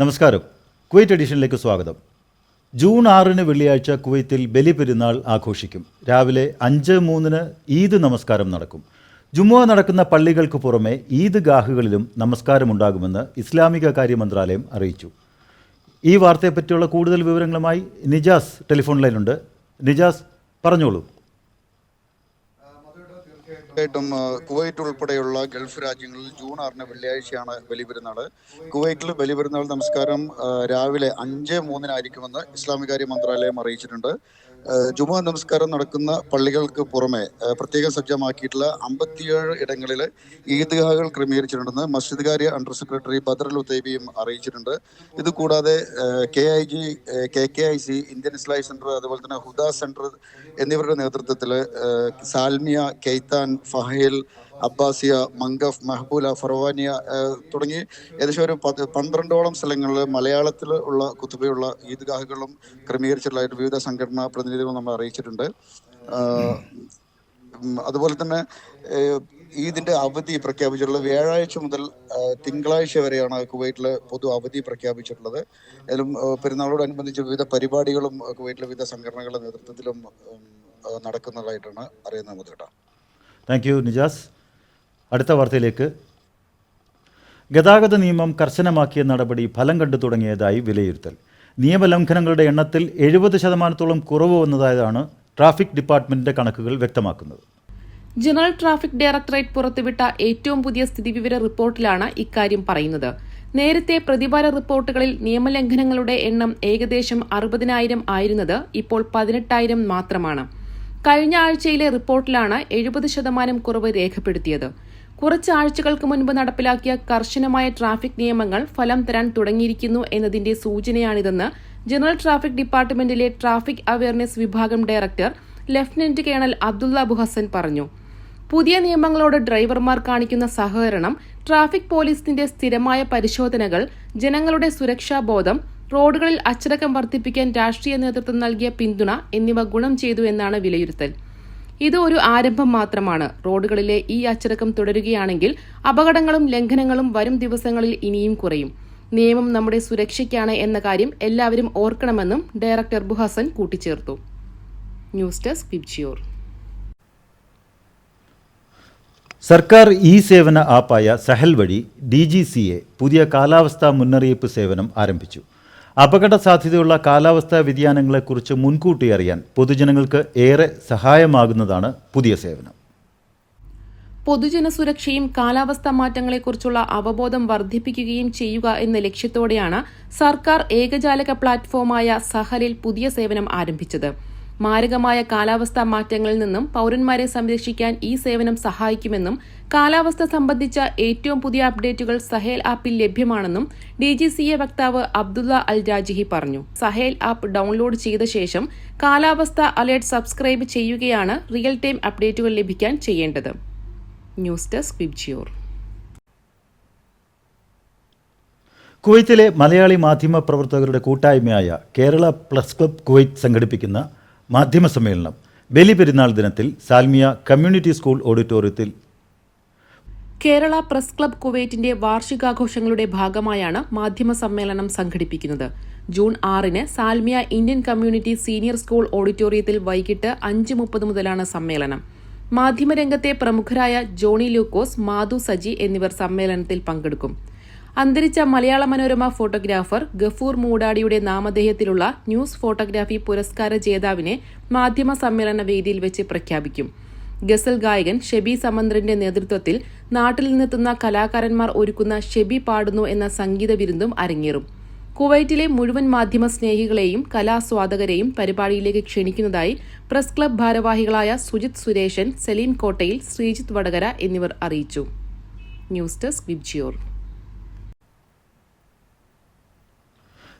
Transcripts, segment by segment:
നമസ്കാരം. കുവൈറ്റ് എഡിഷനിലേക്ക് സ്വാഗതം. ജൂൺ ആറിന് വെള്ളിയാഴ്ച കുവൈത്തിൽ ബലിപെരുന്നാൾ ആഘോഷിക്കും. രാവിലെ അഞ്ച് മൂന്നിന് ഈദ് നമസ്കാരം നടക്കും. ജുമുഅ നടക്കുന്ന പള്ളികൾക്ക് പുറമെ ഈദ് ഗാഹുകളിലും നമസ്കാരമുണ്ടാകുമെന്ന് ഇസ്ലാമിക കാര്യ മന്ത്രാലയം അറിയിച്ചു. ഈ വാർത്തയെപ്പറ്റിയുള്ള കൂടുതൽ വിവരങ്ങളുമായി നിജാസ് ടെലിഫോൺ ലൈനുണ്ട്. നിജാസ് പറഞ്ഞോളൂ. ആ, കുവൈറ്റ് ഉൾപ്പെടെയുള്ള ഗൾഫ് രാജ്യങ്ങളിൽ ജൂൺ ആറിന് വെള്ളിയാഴ്ചയാണ് ബലിപെരുന്നാൾ കുവൈറ്റിൽ ബലിപെരുന്നാൾ നമസ്കാരം രാവിലെ അഞ്ച് മൂന്നിനായിരിക്കുമെന്ന് ഇസ്ലാമികാര്യ മന്ത്രാലയം അറിയിച്ചിട്ടുണ്ട്. ആ, ജുമുഅ നമസ്കാരം നടക്കുന്ന പള്ളികൾക്ക് പുറമെ പ്രത്യേകം സജ്ജമാക്കിയിട്ടുള്ള അമ്പത്തിയേഴ് ഇടങ്ങളിൽ ഈദ്ഗാഹുകൾ ക്രമീകരിച്ചിട്ടുണ്ടെന്ന് മസ്ജിദ് കാര്യ അണ്ടർ സെക്രട്ടറി ബദർ ഉത്തൈബിയും അറിയിച്ചിട്ടുണ്ട്. ഇതുകൂടാതെ K I G K K I C Indian Islahi centre അതുപോലെ തന്നെ ഹുദ സെന്റർ എന്നിവരുടെ നേതൃത്വത്തിൽ Salmiya Kaitan Fahaheel Abbasiya Mangaf Mahboula Farwaniya തുടങ്ങി ഏകദേശം ഒരു പന്ത്രണ്ടോളം സ്ഥലങ്ങളിൽ മലയാളത്തിൽ ഉള്ള കുത്തുബയുള്ള ഈദ്ഗാഹുകളും ക്രമീകരിച്ചിട്ടുള്ളതായിട്ട് വിവിധ സംഘടനാ പ്രതിനിധികൾ നമ്മൾ അറിയിച്ചിട്ടുണ്ട്. അതുപോലെ തന്നെ ഈദിന്റെ അവധി പ്രഖ്യാപിച്ചിട്ടുള്ളത് വ്യാഴാഴ്ച മുതൽ തിങ്കളാഴ്ച വരെയാണ് കുവൈറ്റിലെ പൊതു അവധി പ്രഖ്യാപിച്ചിട്ടുള്ളത്. അതിലും പെരുന്നാളോടനുബന്ധിച്ച് വിവിധ പരിപാടികളും കുവൈറ്റിലെ വിവിധ സംഘടനകളുടെ നേതൃത്വത്തിലും നടക്കുന്നതായിട്ടാണ് അറിയുന്നത് കേട്ടോ താങ്ക് യു നിജാസ് അടുത്ത വാർത്തയിലേക്ക്. ഗതാഗത നിയമം കർശനമാക്കിയ നടപടി ഫലം കണ്ടു തുടങ്ങിയതായി വിലയിരുത്തൽ. നിയമലംഘനങ്ങളുടെ എണ്ണത്തിൽ എഴുപത് ശതമാനത്തോളം കുറവ് വന്നതായതാണ് ട്രാഫിക് ഡിപ്പാർട്ട്മെന്റിന്റെ കണക്കുകൾ വ്യക്തമാക്കുന്നത്. ജനറൽ ട്രാഫിക് ഡയറക്ടറേറ്റ് പുറത്തുവിട്ട ഏറ്റവും പുതിയ സ്ഥിതിവിവര റിപ്പോർട്ടിലാണ് ഇക്കാര്യം പറയുന്നത്. നേരത്തെ പ്രതിവാര റിപ്പോർട്ടുകളിൽ നിയമലംഘനങ്ങളുടെ എണ്ണം ഏകദേശം അറുപതിനായിരം ആയിരുന്നത് ഇപ്പോൾ പതിനെട്ടായിരം മാത്രമാണ്. കഴിഞ്ഞ ആഴ്ചയിലെ റിപ്പോർട്ടിലാണ് എഴുപത് ശതമാനം കുറവ് രേഖപ്പെടുത്തിയത്. കുറച്ച് ആഴ്ചകൾക്ക് മുൻപ് നടപ്പിലാക്കിയ കർശനമായ ട്രാഫിക് നിയമങ്ങൾ ഫലം തരാൻ തുടങ്ങിയിരിക്കുന്നു എന്നതിന്റെ സൂചനയാണിതെന്ന് ജനറൽ ട്രാഫിക് ഡിപ്പാർട്ട്മെന്റിലെ ട്രാഫിക് അവയർനെസ് വിഭാഗം director lieutenant colonel Abdullah Abu Hasan പറഞ്ഞു. പുതിയ നിയമങ്ങളോട് ഡ്രൈവർമാർ കാണിക്കുന്ന സഹകരണം ട്രാഫിക് പോലീസിന്റെ സ്ഥിരമായ പരിശോധനകൾ ജനങ്ങളുടെ സുരക്ഷാബോധം റോഡുകളിൽ അച്ചടക്കം വർദ്ധിപ്പിക്കാൻ രാഷ്ട്രീയ നേതൃത്വം നൽകിയ പിന്തുണ എന്നിവ ഗുണം ചെയ്തു എന്നാണ് വിലയിരുത്തൽ. ഇത് ഒരു ആരംഭം മാത്രമാണ്. റോഡുകളിലെ ഈ അച്ചടക്കം തുടരുകയാണെങ്കിൽ അപകടങ്ങളും ലംഘനങ്ങളും വരും ദിവസങ്ങളിൽ ഇനിയും കുറയും. നിയമം നമ്മുടെ സുരക്ഷയ്ക്കാണ് എന്ന കാര്യം എല്ലാവരും ഓർക്കണമെന്നും ഡയറക്ടർ ബുഹസൻ കൂട്ടിച്ചേർത്തു. ന്യൂസ് ഡെസ്ക് വിബ്ജിയോർ സർക്കാർ ഇ സേവന ആപ്പായ സഹൽ വഴി ഡി ജി സി എ പുതിയ കാലാവസ്ഥാ മുന്നറിയിപ്പ് സേവനം ആരംഭിച്ചു. അപകട സാധ്യതയുള്ള കാലാവസ്ഥാ വ്യതിയാനങ്ങളെക്കുറിച്ച് മുൻകൂട്ടി അറിയാൻ പൊതുജനങ്ങൾക്ക് ഏറെ സഹായമാകുന്നതാണ് പുതിയ സേവനം. പൊതുജന സുരക്ഷയും കാലാവസ്ഥാ മാറ്റങ്ങളെക്കുറിച്ചുള്ള അവബോധം വർദ്ധിപ്പിക്കുകയും ചെയ്യുക എന്ന ലക്ഷ്യത്തോടെയാണ് സർക്കാർ ഏകജാലക പ്ലാറ്റ്ഫോമായ സഹലിൽ പുതിയ സേവനം ആരംഭിച്ചത്. മാരകമായ കാലാവസ്ഥാ മാറ്റങ്ങളിൽ നിന്നും പൌരന്മാരെ സംരക്ഷിക്കാൻ ഈ സേവനം സഹായിക്കുമെന്നും കാലാവസ്ഥ സംബന്ധിച്ച ഏറ്റവും പുതിയ അപ്ഡേറ്റുകൾ സഹേൽ ആപ്പിൽ ലഭ്യമാണെന്നും ഡി ജി സി എ വക്താവ് അബ്ദുള്ള അൽ രാജിഹി പറഞ്ഞു. സഹേൽ ആപ്പ് ഡൌൺലോഡ് ചെയ്ത ശേഷം കാലാവസ്ഥ അലേർട്ട് സബ്സ്ക്രൈബ് ചെയ്യുകയാണ് റിയൽ ടൈം അപ്ഡേറ്റുകൾ ലഭിക്കാൻ ചെയ്യേണ്ടത്. ന്യൂസ് ഡെസ്ക് കുവൈത്തിലെ മലയാളി മാധ്യമ പ്രവർത്തകരുടെ കൂട്ടായ്മയായ കേരള പ്ലസ് ക്ലബ് കുവൈറ്റ് സംഘടിപ്പിക്കുന്ന മാധ്യമ സമ്മേളനം. ബലി പെരുന്നാൾ ദിനത്തിൽ സാൽമിയ കമ്മ്യൂണിറ്റി സ്കൂൾ ഓഡിറ്റോറിയത്തിൽ കേരള പ്രസ് ക്ലബ് കുവൈറ്റിന്റെ വാർഷികാഘോഷങ്ങളുടെ ഭാഗമായാണ് മാധ്യമ സമ്മേളനം സംഘടിപ്പിക്കുന്നത്. ജൂൺ ആറിന് Salmiya Indian community senior school ഓഡിറ്റോറിയത്തിൽ വൈകിട്ട് അഞ്ച് മുപ്പത് മുതലാണ് സമ്മേളനം. മാധ്യമരംഗത്തെ പ്രമുഖരായ ജോണി ലൂക്കോസ് മാധു സജി എന്നിവർ സമ്മേളനത്തിൽ പങ്കെടുക്കും. അന്തരിച്ച മലയാള മനോരമ ഫോട്ടോഗ്രാഫർ ഗഫൂർ മൂടാടിയുടെ നാമധേയത്തിലുള്ള ന്യൂസ് ഫോട്ടോഗ്രാഫി പുരസ്കാര ജേതാവിനെ മാധ്യമ സമ്മേളന വേദിയിൽ വെച്ച് പ്രഖ്യാപിക്കും. ഗസൽ ഗായകൻ ഷെബി സമന്ത്രന്റെ നേതൃത്വത്തിൽ നാട്ടിൽ നിന്നെത്തുന്ന കലാകാരന്മാർ ഒരുക്കുന്ന ഷെബി പാടുന്നു എന്ന സംഗീത വിരുന്നും അരങ്ങേറും. കുവൈറ്റിലെ മുഴുവൻ മാധ്യമ സ്നേഹികളെയും കലാസ്വാദകരെയും പരിപാടിയിലേക്ക് ക്ഷണിക്കുന്നതായി പ്രസ് ക്ലബ് ഭാരവാഹികളായ സുജിത് സുരേഷൻ സലീം കോട്ടയിൽ ശ്രീജിത്ത് വടകര എന്നിവർ അറിയിച്ചു. News desk VIBGYOR.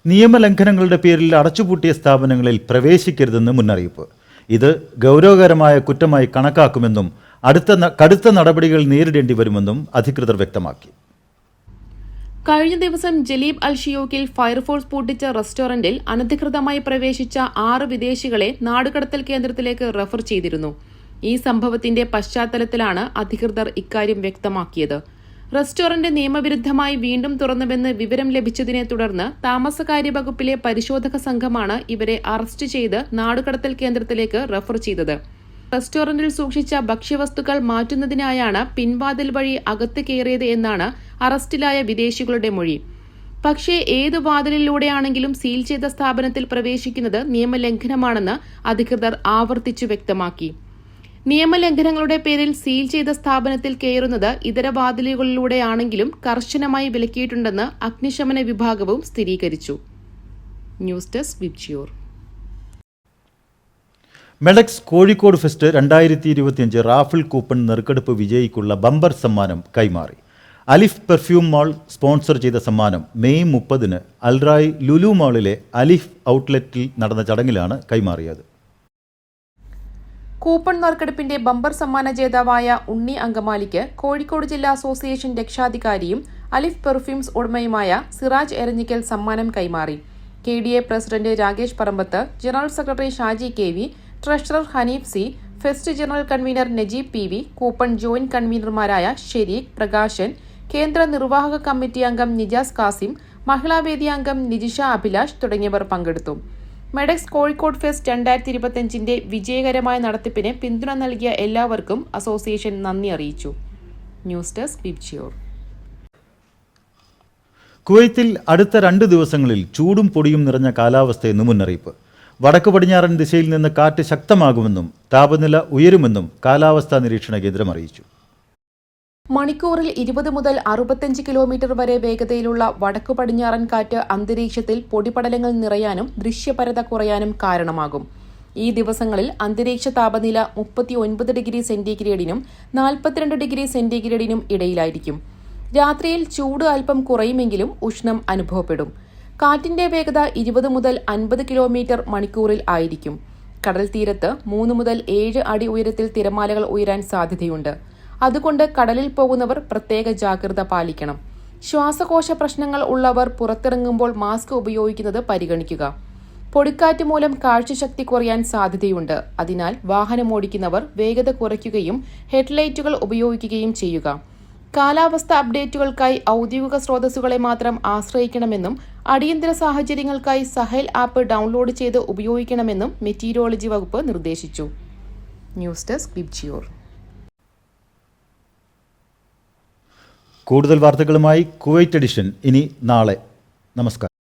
നിയമലംഘനങ്ങളുടെ പേരിൽ അടച്ചുപൂട്ടിയ സ്ഥാപനങ്ങളിൽ പ്രവേശിക്കരുതെന്ന് മുന്നറിയിപ്പ്. ഇത് ഗൗരവകരമായ കുറ്റമായി കണക്കാക്കുമെന്നും അടുത്ത കടുത്ത നടപടികൾ നേരിടേണ്ടി വരുമെന്നും അധികൃതർ വ്യക്തമാക്കി. കഴിഞ്ഞ ദിവസം ജലീബ് അൽ ഷിയോക്കിൽ ഫയർഫോഴ്സ് പൂട്ടിച്ച റെസ്റ്റോറന്റിൽ അനധികൃതമായി പ്രവേശിച്ച ആറ് വിദേശികളെ നാടുകടത്തൽ കേന്ദ്രത്തിലേക്ക് റഫർ ചെയ്തിരുന്നു. ഈ സംഭവത്തിന്റെ പശ്ചാത്തലത്തിലാണ് അധികൃതർ ഇക്കാര്യം വ്യക്തമാക്കിയത്. റെസ്റ്റോറന്റ് നിയമവിരുദ്ധമായി വീണ്ടും തുറന്നുവെന്ന് വിവരം ലഭിച്ചതിനെ തുടർന്ന് താമസകാര്യ വകുപ്പിലെ പരിശോധക സംഘമാണ് ഇവരെ അറസ്റ്റ് ചെയ്ത് നാടുകടത്തൽ കേന്ദ്രത്തിലേക്ക് റഫർ ചെയ്തത്. റെസ്റ്റോറന്റിൽ സൂക്ഷിച്ച ഭക്ഷ്യവസ്തുക്കൾ മാറ്റുന്നതിനായാണ് പിൻവാതിൽ വഴി അകത്ത് കയറിയത് എന്നാണ് അറസ്റ്റിലായ വിദേശികളുടെ മൊഴി. പക്ഷേ ഏത് വാതിലിലൂടെയാണെങ്കിലും സീൽ ചെയ്ത സ്ഥാപനത്തിൽ പ്രവേശിക്കുന്നത് നിയമലംഘനമാണെന്ന് അധികൃതർ ആവർത്തിച്ചു വ്യക്തമാക്കി. നിയമലംഘനങ്ങളുടെ പേരിൽ സീൽ ചെയ്ത സ്ഥാപനത്തിൽ കയറുന്നത് ഇതര വാതിലുകളിലൂടെയാണെങ്കിലും കർശനമായി വിലക്കിയിട്ടുണ്ടെന്ന് അഗ്നിശമന വിഭാഗവും സ്ഥിരീകരിച്ചു. News desk Medex Kozhikode fest രണ്ടായിരത്തി ഇരുപത്തിയഞ്ച് റാഫിൾ കൂപ്പൺ നെറുക്കെടുപ്പ് വിജയിക്കുള്ള ബമ്പർ സമ്മാനം കൈമാറി. അലിഫ് പെർഫ്യൂം മാൾ സ്പോൺസർ ചെയ്ത സമ്മാനം മെയ് മുപ്പതിന് അൽറായ് ലുലു മാളിലെ അലിഫ് ഔട്ട്ലെറ്റിൽ നടന്ന ചടങ്ങിലാണ് കൈമാറിയത്. കൂപ്പൺ നറുക്കെടുപ്പിന്റെ ബമ്പർ സമ്മാന ജേതാവായ ഉണ്ണി അങ്കമാലിക്ക് കോഴിക്കോട് ജില്ലാ അസോസിയേഷൻ രക്ഷാധികാരിയും അലിഫ് പെർഫ്യൂംസ് ഉടമയുമായ സിറാജ് എരഞ്ഞിക്കൽ സമ്മാനം കൈമാറി. K D A president Rakesh Parambath general secretary Shaji K V treasurer Hanif C fest general convener Najeeb P V coupon joint കൺവീനർമാരായ Shareeq Prakashan കേന്ദ്ര നിർവാഹക കമ്മിറ്റി അംഗം നിജാസ് കാസിം മഹിളാവേദി അംഗം നിജിഷ അഭിലാഷ് തുടങ്ങിയവർ പങ്കെടുത്തു. മെഡക്സ് കോഴിക്കോട് ഫെസ്റ്റ് രണ്ടായിരത്തി ഇരുപത്തിയഞ്ചിന്റെ വിജയകരമായ നടത്തിപ്പിന് പിന്തുണ നൽകിയ എല്ലാവർക്കും അസോസിയേഷൻ നന്ദി അറിയിച്ചു. ന്യൂസ് ഡെസ്ക് ബിബ്ജിയോർ കുവൈത്തിൽ അടുത്ത രണ്ട് ദിവസങ്ങളിൽ ചൂടും പൊടിയും നിറഞ്ഞ കാലാവസ്ഥയെന്ന് മുന്നറിയിപ്പ്. വടക്ക് പടിഞ്ഞാറൻ ദിശയിൽ നിന്ന് കാറ്റ് ശക്തമാകുമെന്നും താപനില ഉയരുമെന്നും കാലാവസ്ഥാ നിരീക്ഷണ കേന്ദ്രം അറിയിച്ചു. മണിക്കൂറിൽ ഇരുപത് മുതൽ അറുപത്തഞ്ച് കിലോമീറ്റർ വരെ വേഗതയിലുള്ള വടക്കു പടിഞ്ഞാറൻ കാറ്റ് അന്തരീക്ഷത്തിൽ പൊടിപടലങ്ങൾ നിറയാനും ദൃശ്യപരത കുറയാനും കാരണമാകും. ഈ ദിവസങ്ങളിൽ അന്തരീക്ഷ താപനില മുപ്പത്തി ഒൻപത് ഡിഗ്രി സെന്റിഗ്രേഡിനും നാൽപ്പത്തിരണ്ട് ഡിഗ്രി സെന്റിഗ്രേഡിനും ഇടയിലായിരിക്കും. രാത്രിയിൽ ചൂട് അല്പം കുറയുമെങ്കിലും ഉഷ്ണം അനുഭവപ്പെടും. കാറ്റിന്റെ വേഗത ഇരുപത് മുതൽ അൻപത് കിലോമീറ്റർ മണിക്കൂറിൽ ആയിരിക്കും. കടൽ തീരത്ത് മൂന്ന് മുതൽ ഏഴ് അടി ഉയരത്തിൽ തിരമാലകൾ ഉയരാൻ സാധ്യതയുണ്ട്. അതുകൊണ്ട് കടലിൽ പോകുന്നവർ പ്രത്യേക ജാഗ്രത പാലിക്കണം. ശ്വാസകോശ പ്രശ്നങ്ങൾ ഉള്ളവർ പുറത്തിറങ്ങുമ്പോൾ മാസ്ക് ഉപയോഗിക്കുന്നത് പരിഗണിക്കുക. പൊടിക്കാറ്റ് മൂലം കാഴ്ചശക്തി കുറയാൻ സാധ്യതയുണ്ട്. അതിനാൽ വാഹനമോടിക്കുന്നവർ വേഗത കുറയ്ക്കുകയും ഹെഡ്ലൈറ്റുകൾ ഉപയോഗിക്കുകയും ചെയ്യുക. കാലാവസ്ഥ അപ്ഡേറ്റുകൾക്കായി ഔദ്യോഗിക സ്രോതസ്സുകളെ മാത്രം ആശ്രയിക്കണമെന്നും അടിയന്തര സാഹചര്യങ്ങൾക്കായി സഹേൽ ആപ്പ് ഡൗൺലോഡ് ചെയ്ത് ഉപയോഗിക്കണമെന്നും മെറ്റീരിയോളജി വകുപ്പ് നിർദ്ദേശിച്ചു. ന്യൂസ് ഡെസ്ക് ബിബ്ജിയോർ കൂടുതൽ വാർത്തകളുമായി കുവൈറ്റ് എഡിഷൻ ഇനി നാളെ. നമസ്കാരം.